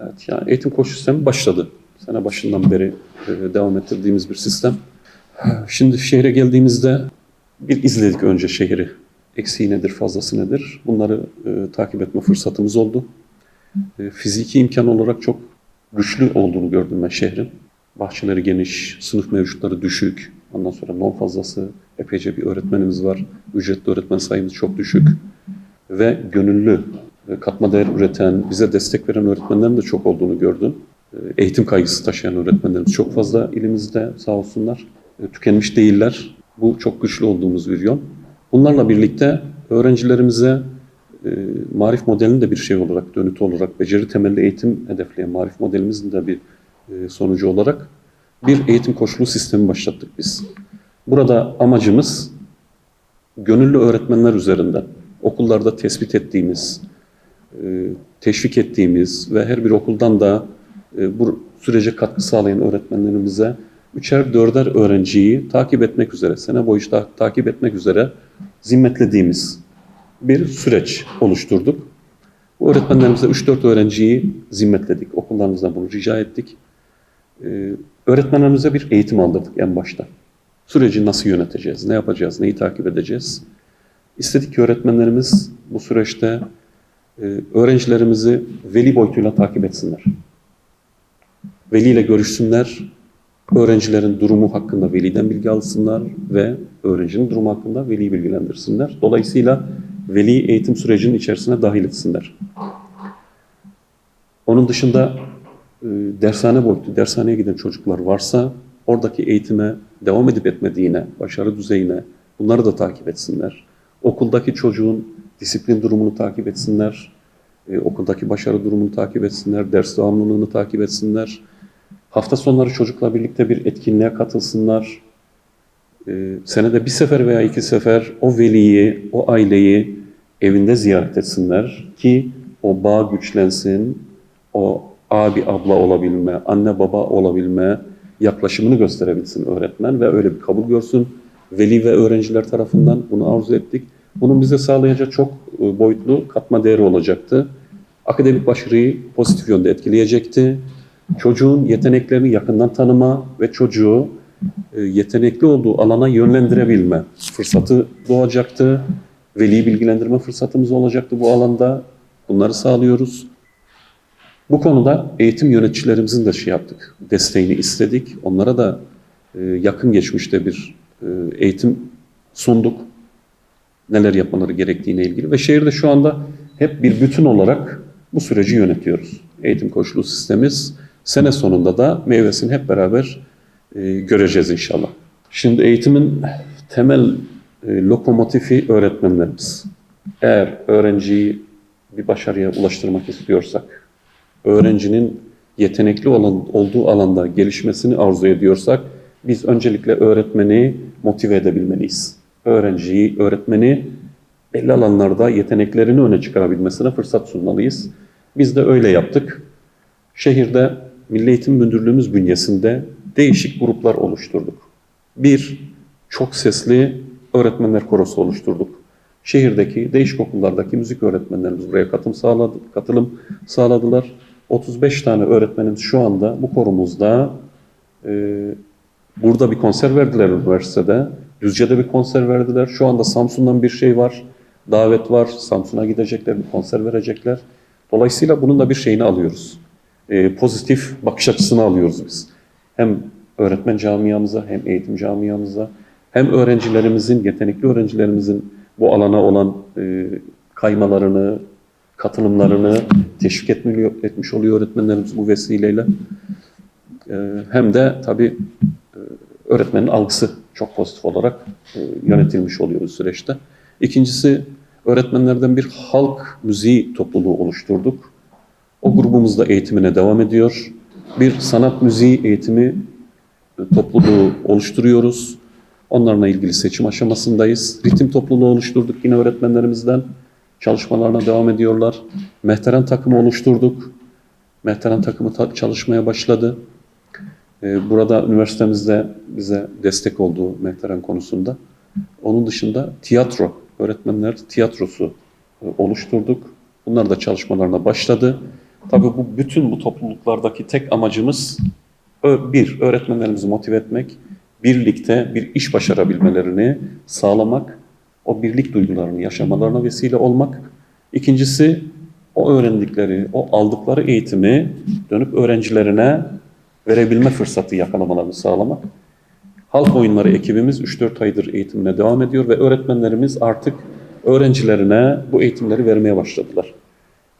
Evet, yani eğitim koçu sistemi başladı. Sene başından beri e, devam ettirdiğimiz bir sistem. Şimdi şehre geldiğimizde bir izledik önce şehri. Eksiği nedir, fazlası nedir? Bunları e, takip etme fırsatımız oldu. E, fiziki imkan olarak çok güçlü olduğunu gördüm ben şehrin. Bahçeleri geniş, sınıf mevcutları düşük. Ondan sonra non fazlası, epeyce bir öğretmenimiz var. Ücretli öğretmen sayımız çok düşük. Ve gönüllü, katma değer üreten, bize destek veren öğretmenlerin de çok olduğunu gördüm. E, Eğitim kaygısı taşıyan öğretmenlerimiz çok fazla ilimizde sağ olsunlar. E, Tükenmiş değiller. Bu çok güçlü olduğumuz bir yön. Bunlarla birlikte öğrencilerimize e, marif modelinin de bir şey olarak, dönütü olarak, beceri temelli eğitim hedefleyen marif modelimizin de bir sonucu olarak bir eğitim koşulu sistemi başlattık biz. Burada amacımız gönüllü öğretmenler üzerinden okullarda tespit ettiğimiz, teşvik ettiğimiz ve her bir okuldan da e, bu sürece katkı sağlayan öğretmenlerimize üçer dörder öğrenciyi takip etmek üzere, sene boyu ta- takip etmek üzere zimmetlediğimiz bir süreç oluşturduk. Bu öğretmenlerimize 3-4 öğrenciyi zimmetledik. Okullarımızdan bunu rica ettik. Ee, öğretmenlerimize bir eğitim aldırdık en başta. Süreci nasıl yöneteceğiz, ne yapacağız, neyi takip edeceğiz? İstedik ki öğretmenlerimiz bu süreçte e, öğrencilerimizi veli boyutuyla takip etsinler. Veliyle görüşsünler, öğrencilerin durumu hakkında veliden bilgi alsınlar ve öğrencinin durumu hakkında veliyi bilgilendirsinler. Dolayısıyla veli eğitim sürecinin içerisine dahil etsinler. Onun dışında e, dershane boyutu, dershaneye giden çocuklar varsa oradaki eğitime devam edip etmediğine, başarı düzeyine bunları da takip etsinler. Okuldaki çocuğun disiplin durumunu takip etsinler. E, okuldaki başarı durumunu takip etsinler. Ders devamlılığını takip etsinler. Hafta sonları çocukla birlikte bir etkinliğe katılsınlar. E, senede bir sefer veya iki sefer o veliyi, o aileyi evinde ziyaret etsinler ki o bağ güçlensin, o abi abla olabilme, anne baba olabilme yaklaşımını gösterebilsin öğretmen ve öyle bir kabul görsün. Veli ve öğrenciler tarafından bunu arzu ettik. Bunun bize sağlayacağı çok e, boyutlu katma değeri olacaktı. Akademik başarıyı pozitif yönde etkileyecekti. Çocuğun yeteneklerini yakından tanıma ve çocuğu e, yetenekli olduğu alana yönlendirebilme fırsatı doğacaktı. Veli bilgilendirme fırsatımız olacaktı bu alanda. Bunları sağlıyoruz. Bu konuda eğitim yöneticilerimizin de şey yaptık, desteğini istedik. Onlara da e, yakın geçmişte bir eğitim sunduk. Neler yapmaları gerektiğine ilgili ve şehirde şu anda hep bir bütün olarak bu süreci yönetiyoruz. Eğitim koşulu sistemimiz sene sonunda da meyvesini hep beraber e, göreceğiz inşallah. Şimdi eğitimin temel e, lokomotifi öğretmenlerimiz. Eğer öğrenciyi bir başarıya ulaştırmak istiyorsak, öğrencinin yetenekli olan olduğu alanda gelişmesini arzu ediyorsak biz öncelikle öğretmeni motive edebilmeliyiz. Öğrenciyi, öğretmeni belli alanlarda yeteneklerini öne çıkarabilmesine fırsat sunmalıyız. Biz de öyle yaptık. Şehirde Milli Eğitim Müdürlüğümüz bünyesinde değişik gruplar oluşturduk. Bir, çok sesli öğretmenler korosu oluşturduk. Şehirdeki değişik okullardaki müzik öğretmenlerimiz buraya katılım, sağladı, katılım sağladılar. 35 tane öğretmenimiz şu anda bu korumuzda e, burada bir konser verdiler üniversitede. Düzce'de bir konser verdiler. Şu anda Samsun'dan bir şey var. Davet var. Samsun'a gidecekler, bir konser verecekler. Dolayısıyla bunun da bir şeyini alıyoruz. E, pozitif bakış açısını alıyoruz biz. Hem öğretmen camiamıza hem eğitim camiamıza hem öğrencilerimizin, yetenekli öğrencilerimizin bu alana olan e, kaymalarını, katılımlarını teşvik etmiyor, etmiş oluyor öğretmenlerimiz bu vesileyle. E, hem de tabii e, öğretmenin algısı çok pozitif olarak e, yönetilmiş oluyor bu süreçte. İkincisi öğretmenlerden bir halk müziği topluluğu oluşturduk. O grubumuz da eğitimine devam ediyor. Bir sanat müziği eğitimi e, topluluğu oluşturuyoruz. Onlarla ilgili seçim aşamasındayız. Ritim topluluğu oluşturduk yine öğretmenlerimizden. Çalışmalarına devam ediyorlar. Mehteren takımı oluşturduk. Mehteren takımı ta- çalışmaya başladı. Ee, Burada üniversitemizde bize destek olduğu Mehteren konusunda. Onun dışında tiyatro, öğretmenler tiyatrosu e, oluşturduk. Bunlar da çalışmalarına başladı. Tabii bu bütün bu topluluklardaki tek amacımız bir, öğretmenlerimizi motive etmek, birlikte bir iş başarabilmelerini sağlamak, o birlik duygularını yaşamalarına vesile olmak. İkincisi, o öğrendikleri, o aldıkları eğitimi dönüp öğrencilerine verebilme fırsatı yakalamalarını sağlamak. Halk oyunları ekibimiz 3-4 aydır eğitimine devam ediyor ve öğretmenlerimiz artık öğrencilerine bu eğitimleri vermeye başladılar.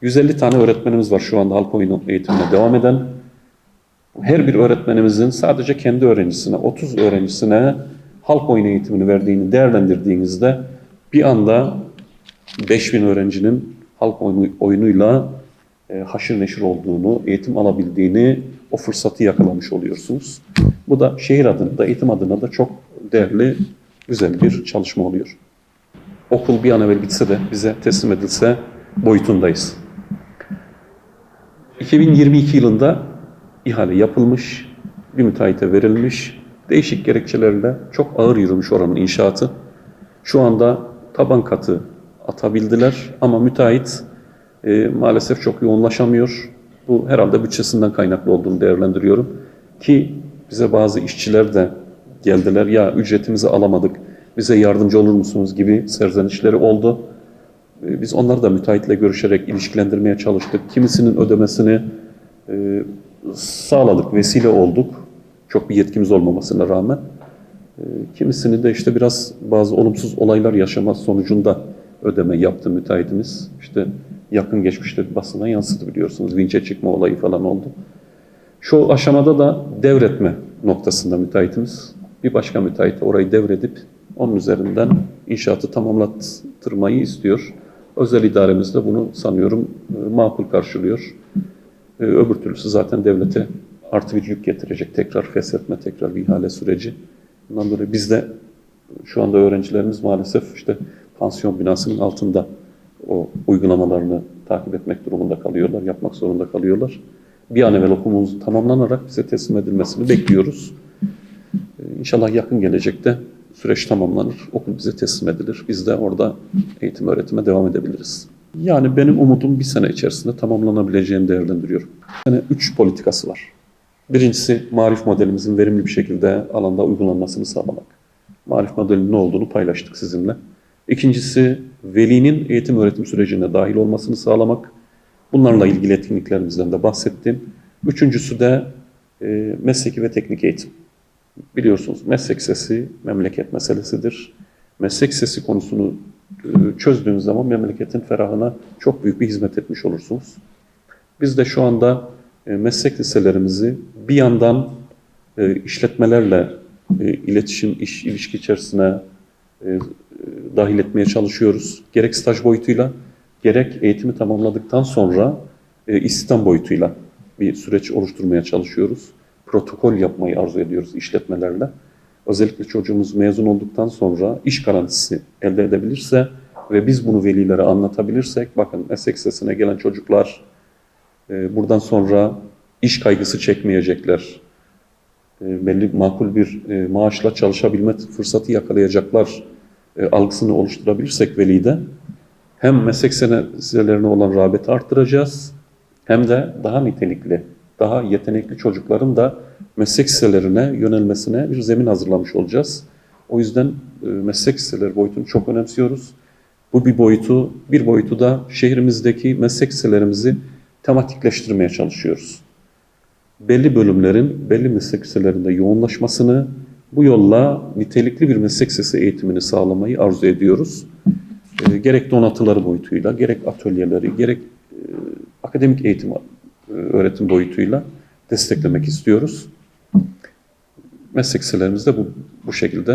150 tane öğretmenimiz var şu anda halk oyunu eğitimine devam eden. Her bir öğretmenimizin sadece kendi öğrencisine, 30 öğrencisine halk oyunu eğitimini verdiğini değerlendirdiğinizde bir anda 5000 öğrencinin halk oyunu, oyunuyla haşır neşir olduğunu, eğitim alabildiğini, o fırsatı yakalamış oluyorsunuz. Bu da şehir adına da, eğitim adına da çok değerli, güzel bir çalışma oluyor. Okul bir an evvel bitse de, bize teslim edilse boyutundayız. 2022 yılında ihale yapılmış, bir müteahhite verilmiş, değişik gerekçelerle çok ağır yürümüş oranın inşaatı. Şu anda taban katı atabildiler ama müteahhit e, maalesef çok yoğunlaşamıyor. Bu herhalde bütçesinden kaynaklı olduğunu değerlendiriyorum. Ki bize bazı işçiler de geldiler, ya ücretimizi alamadık, bize yardımcı olur musunuz gibi serzenişleri oldu. E, Biz onları da müteahhitle görüşerek ilişkilendirmeye çalıştık. Kimisinin ödemesini e, sağladık, vesile olduk. Çok bir yetkimiz olmamasına rağmen. E, Kimisini de işte biraz bazı olumsuz olaylar yaşaması sonucunda ödeme yaptı müteahhitimiz. İşte yakın geçmişte basına yansıdı biliyorsunuz. Vinçe çıkma olayı falan oldu. Şu aşamada da devretme noktasında müteahhitimiz bir başka müteahhite orayı devredip onun üzerinden inşaatı tamamlattırmayı istiyor. Özel idaremiz de bunu sanıyorum e, makul karşılıyor. E, Öbür türlüsü zaten devlete artı bir yük getirecek. Tekrar feshetme, tekrar bir ihale süreci. Bundan dolayı biz de şu anda öğrencilerimiz maalesef işte pansiyon binasının altında o uygulamalarını takip etmek durumunda kalıyorlar, yapmak zorunda kalıyorlar. Bir an evvel okulumuz tamamlanarak bize teslim edilmesini bekliyoruz. Ee, İnşallah yakın gelecekte süreç tamamlanır, okul bize teslim edilir. Biz de orada eğitim öğretime devam edebiliriz. Yani benim umudum bir sene içerisinde tamamlanabileceğini değerlendiriyorum. Yani üç politikası var. Birincisi marif modelimizin verimli bir şekilde alanda uygulanmasını sağlamak. Marif modelinin ne olduğunu paylaştık sizinle. İkincisi velinin eğitim öğretim sürecine dahil olmasını sağlamak. Bunlarla ilgili etkinliklerimizden de bahsettim. Üçüncüsü de e, mesleki ve teknik eğitim. Biliyorsunuz meslek sesi memleket meselesidir. Meslek sesi konusunu e, çözdüğünüz zaman memleketin ferahına çok büyük bir hizmet etmiş olursunuz. Biz de şu anda e, meslek liselerimizi bir yandan e, işletmelerle iletişim, iş ilişki içerisine e, dahil etmeye çalışıyoruz. Gerek staj boyutuyla, gerek eğitimi tamamladıktan sonra e, istihdam boyutuyla bir süreç oluşturmaya çalışıyoruz. Protokol yapmayı arzu ediyoruz işletmelerle. Özellikle çocuğumuz mezun olduktan sonra iş garantisi elde edebilirse ve biz bunu velilere anlatabilirsek, bakın lisesine gelen çocuklar e, buradan sonra iş kaygısı çekmeyecekler, belli makul bir e, maaşla çalışabilme fırsatı yakalayacaklar e, algısını oluşturabilirsek velide hem meslek liselerine olan rağbeti arttıracağız hem de daha nitelikli, daha yetenekli çocukların da meslek liselerine yönelmesine bir zemin hazırlamış olacağız. O yüzden e, meslek liseleri boyutunu çok önemsiyoruz. Bu bir boyutu, bir boyutu da şehrimizdeki meslek liselerimizi tematikleştirmeye çalışıyoruz belli bölümlerin belli meslek liselerinde yoğunlaşmasını bu yolla nitelikli bir meslek lisesi eğitimini sağlamayı arzu ediyoruz. E, gerek donatıları boyutuyla, gerek atölyeleri, gerek e, akademik eğitim e, öğretim boyutuyla desteklemek istiyoruz. Meslek liselerimizde bu, bu şekilde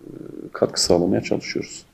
e, katkı sağlamaya çalışıyoruz.